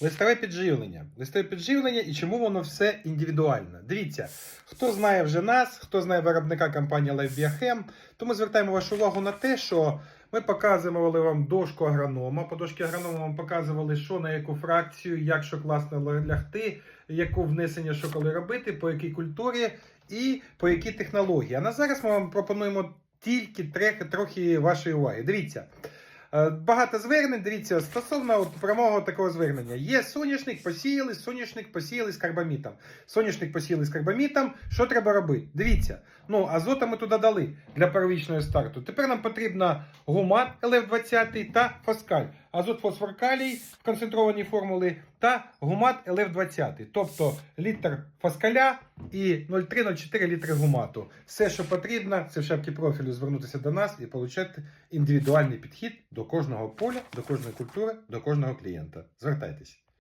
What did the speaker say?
Листове підживлення. Листове підживлення і чому воно все індивідуально. Дивіться, хто знає вже нас, хто знає виробника компанії LifeBiochem, то ми звертаємо вашу увагу на те, що ми показували вам дошку агронома. По дошці агронома вам показували, що на яку фракцію, як що класно лягти, яку внесення, що коли робити, по якій культурі і по якій технології. А на зараз ми вам пропонуємо тільки трохи вашої уваги. Дивіться. Е, Багато звернень, дивіться, стосовно от прямого такого звернення. Є соняшник, посіяли, соняшник посіяли з карбамітом. Соняшник посіяли з карбамітом. Що треба робити? Дивіться. Ну, азота ми туди дали для первічного старту. Тепер нам потрібна гумат ЛФ-20 та фоскаль. Азот фосфор калій в концентрованій формулі та гумат ЛФ-20. Тобто літр фаскаля і 0,3-0,4 літри гумату. Все, що потрібно, це в шапці профілю звернутися до нас і отримати індивідуальний підхід до кожного поля, до кожної культури, до кожного клієнта. Звертайтеся.